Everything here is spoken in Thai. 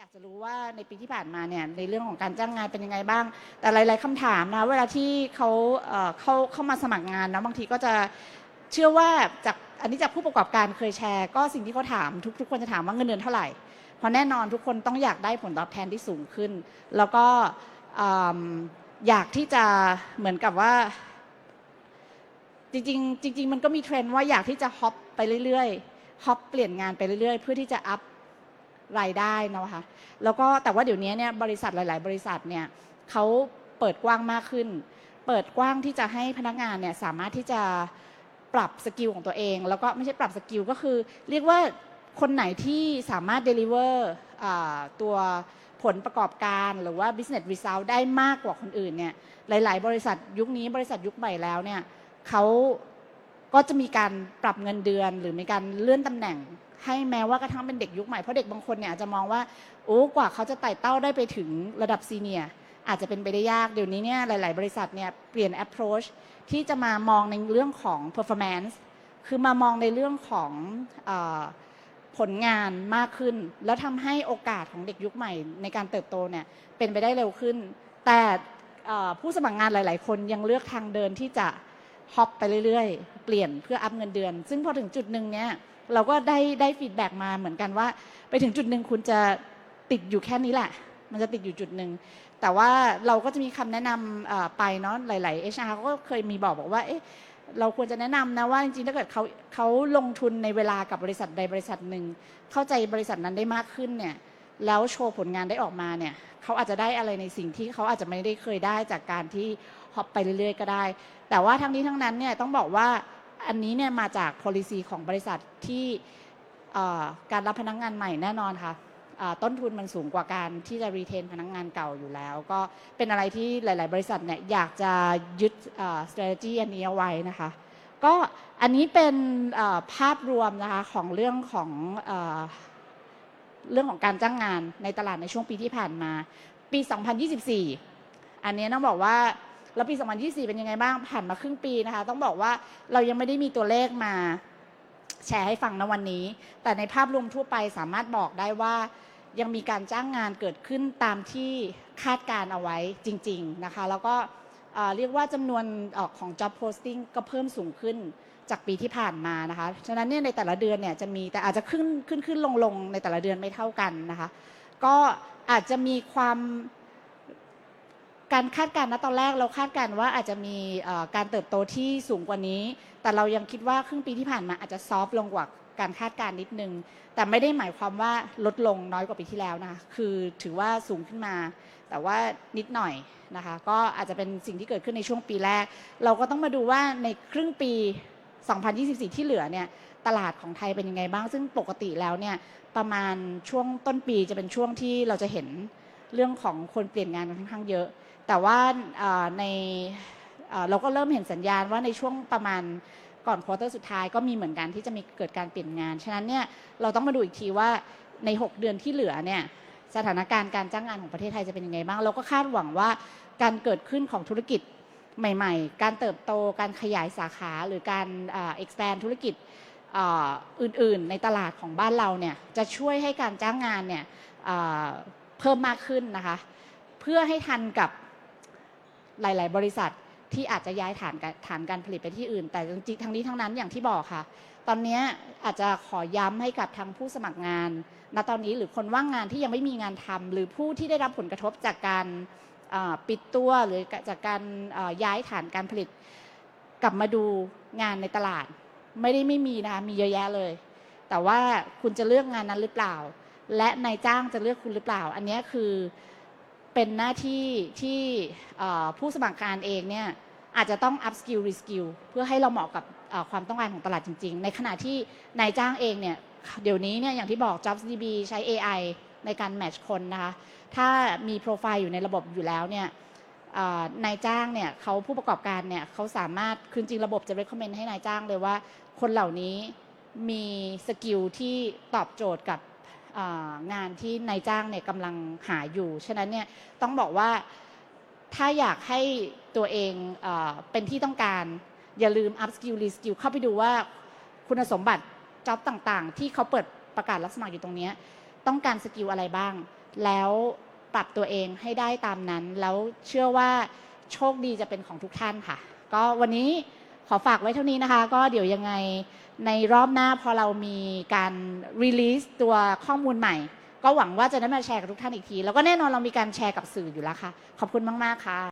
อยากจะรู้ว่าในปีที่ผ่านมาเนี่ยในเรื่องของการจ้างงานเป็นยังไงบ้าง แต่หลาย ๆคำถามนะเวลาที่เขาเอ่อเข้าเข้ามาสมัครงานนะบางทีก็จะเชื่อว่าจากอันนี้จากผู้ประกอบการเคยแชร์ ก็สิ่งที่เขาถามทุกทุกคนจะถามว่าเงินเดือนเท่าไหร่ เพราะแน่นอนทุกคนต้องอยากได้ผลตอบแทนที่สูงขึ้น แล้วก็อืมอยากที่จะเหมือนกับว่า จริง ๆ จริง ๆ มันก็มีเทรนด์ว่าอยากที่จะฮอปไปเรื่อย ๆฮอปเปลี่ยนงานไปเรื่อย ๆ เพื่อที่จะอัพ รายได้นะคะแล้วก็แต่ว่าเดี๋ยวนี้เนี่ยบริษัทหลาย ๆ บริษัทเนี่ยเขาเปิดกว้างมากขึ้น เปิดกว้างที่จะให้พนักงานเนี่ยสามารถที่จะปรับสกิลของตัวเอง แล้วก็ไม่ใช่ปรับสกิลก็คือ เรียกว่าคนไหนที่สามารถ deliver อ่าตัวผลประกอบการหรือว่า business result ได้มากกว่าคนอื่นเนี่ยหลาย ๆ บริษัทยุคนี้บริษัทยุคใหม่แล้วเนี่ยเขาก็จะมีการปรับเงินเดือนหรือมีการเลื่อนตำแหน่ง ให้แม้ว่ากระทั่งเป็นเด็กยุคใหม่เพราะเด็กบางคนเนี่ยอาจจะมองว่าโอ้กว่าเขาจะไต่เต้าได้ไปถึงระดับซีเนียอาจจะเป็นไปได้ยาก เดี๋ยวนี้เนี่ยหลาย ๆ บริษัทเนี่ยเปลี่ยน approach ที่จะมามองในเรื่องของ performance คือมามองในเรื่องของอผลงานมากขึ้น แล้วทำให้โอกาสของเด็กยุคใหม่ในการเติบโตเนี่ยเป็นไปได้เร็วขึ้น แต่ผู้สมัครงานหลาย ๆ คนยังเลือกทางเดินที่จะฮอปไปเรื่อย ๆ เปลี่ยนเพื่ออัพเงินเดือน ซึ่งพอถึงจุดหนึ่งเนี้ย เราก็ได้ได้ฟีดแบ็กมาเหมือนกันว่า ไปถึงจุดหนึ่งคุณจะติดอยู่แค่นี้แหละ มันจะติดอยู่จุดหนึ่งแต่ว่าเราก็จะมีคำแนะนำไปเนาะหลายๆ HR เขาก็เคยมีบอกบอกว่าเอ๊ะเราควรจะแนะนำนะว่าจริงๆ ถ้าเกิดเขาเขาลงทุนในเวลากับบริษัทใดบริษัทหนึ่ง เข้าใจบริษัทนั้นได้มากขึ้นเนี่ยแล้วโชว์ผลงานได้ออกมาเนี่ยเขาอาจจะได้อะไรในสิ่งที่เขาอาจจะไม่ได้เคยได้จากการที่ฮอปไปเรื่อยๆ ก็ได้ แต่ว่าทั้งนี้ทั้งนั้นเนี่ยต้องบอกว่า อันนี้เนี่ยมาจาก policy ของบริษัทที่การรับพนักงานใหม่แน่นอนค่ะอ่าต้นทุนมันสูงกว่าการที่จะ retain พนักงานเก่าอยู่แล้ว ก็เป็นอะไรที่หลาย ๆ บริษัทเนี่ยอยากจะยึดอ่า strategy อันนี้เอาไว้นะคะ ก็อันนี้เป็นภาพรวมนะคะของเรื่องของเอ่อเรื่องของการจ้างงานในตลาดในช่วงปีที่ผ่านมา ปี 2024 อันนี้ต้องบอกว่า แล้วปี 2024 เป็นยังไงบ้าง ผ่านมาครึ่งปีนะคะ ต้องบอกว่าเรายังไม่ได้มีตัวเลขมาแชร์ให้ฟังในวันนี้ แต่ในภาพรวมทั่วไปสามารถบอกได้ว่ายังมีการจ้างงานเกิดขึ้นตามที่คาดการเอาไว้จริง ๆ นะคะ แล้วก็เรียกว่าจำนวนเออของ job posting ก็เพิ่มสูงขึ้นจากปีที่ผ่านมานะคะ ฉะนั้นเนี่ยในแต่ละเดือนเนี่ยจะมีแต่อาจจะขึ้นขึ้นขึ้นลงลงในแต่ละเดือนไม่เท่ากันนะคะ ก็อาจจะมีความ การคาดการณ์นะตอนแรกเราคาดการณ์ว่าอาจจะมีการเติบโตที่สูงกว่านี้ แต่เรายังคิดว่าครึ่งปีที่ผ่านมาอาจจะซอฟลงกว่าการคาดการณ์นิดนึง แต่ไม่ได้หมายความว่าลดลงน้อยกว่าปีที่แล้วนะคะคือถือว่าสูงขึ้นมา แต่ว่านิดหน่อยนะคะ ก็อาจจะเป็นสิ่งที่เกิดขึ้นในช่วงปีแรก เราก็ต้องมาดูว่าในครึ่งปี 2024 ที่เหลือเนี่ยตลาดของไทยเป็นยังไงบ้าง ซึ่งปกติแล้วเนี่ยประมาณช่วงต้นปีจะเป็นช่วงที่เราจะเห็นเรื่องของคนเปลี่ยนงานค่อนข้างเยอะ แต่ว่าในเราก็เริ่มเห็นสัญญาณว่าในช่วงประมาณก่อนควอเตอร์สุดท้ายก็มีเหมือนกันที่จะมีเกิดการเปลี่ยนงาน ฉะนั้นเนี่ยเราต้องมาดูอีกทีว่าใน 6 เดือนที่เหลือเนี่ยสถานการณ์การจ้างงานของประเทศไทยจะเป็นยังไงบ้าง เราก็คาดหวังว่าการเกิดขึ้นของธุรกิจใหม่ ๆ การเติบโต การขยายสาขาหรือการ expand ธุรกิจอื่นๆ ในตลาดของบ้านเราเนี่ยจะช่วยให้การจ้างงานเนี่ยเพิ่มมากขึ้นนะคะ เพื่อให้ทันกับ หลาย ๆ บริษัทที่อาจจะย้ายฐานการฐานการผลิตไปที่อื่น แต่จริงๆทั้งนี้ทั้งนั้นอย่างที่บอกค่ะ ตอนนี้อาจจะขอย้ำให้กับทางผู้สมัครงาน ณตอนนี้หรือคนว่างงานที่ยังไม่มีงานทำหรือผู้ที่ได้รับผลกระทบจากการปิดตัวหรือจากการย้ายฐานการผลิต กลับมาดูงานในตลาด ไม่ได้ไม่มีนะคะมีเยอะแยะเลย แต่ว่าคุณจะเลือกงานนั้นหรือเปล่า และนายจ้างจะเลือกคุณหรือเปล่า อันนี้คือ เป็นหน้าที่ที่ผู้สมัครงานเองเนี่ยอาจจะต้อง up skill re skill เพื่อให้เราเหมาะกับความต้องการของตลาดจริง ๆ ในขณะที่นายจ้างเองเนี่ยเดี๋ยวนี้เนี่ยอย่างที่บอก JobsDB ใช้ AI ในการ match คนนะคะ ถ้ามีโปรไฟล์อยู่ในระบบอยู่แล้วเนี่ยนายจ้างเนี่ยเขาผู้ประกอบการเนี่ยเขาสามารถคือจริงระบบจะ recommend ให้นายจ้างเลยว่า คนเหล่านี้มีสกิลที่ตอบโจทย์กับ งานที่นายจ้างเนี่ยกำลังหาอยู่ ฉะนั้นเนี่ยต้องบอกว่าถ้าอยากให้ตัวเองเอเป็นที่ต้องการ อย่าลืม up skill re skill เข้าไปดูว่าคุณสมบัติจ็อบต่างๆ ที่เขาเปิดประกาศรับสมัครอยู่ตรงนี้ต้องการสกิลอะไรบ้าง แล้วปรับตัวเองให้ได้ตามนั้น แล้วเชื่อว่าโชคดีจะเป็นของทุกท่านค่ะ ก็วันนี้ ขอฝากไว้เท่านี้นะคะ ก็เดี๋ยวยังไงในรอบหน้าพอเรามีการรีลีสตัวข้อมูลใหม่ ก็หวังว่าจะได้มาแชร์กับทุกท่านอีกที แล้วก็แน่นอนเรามีการแชร์กับสื่ออยู่แล้วค่ะ ขอบคุณมาก ๆ ค่ะ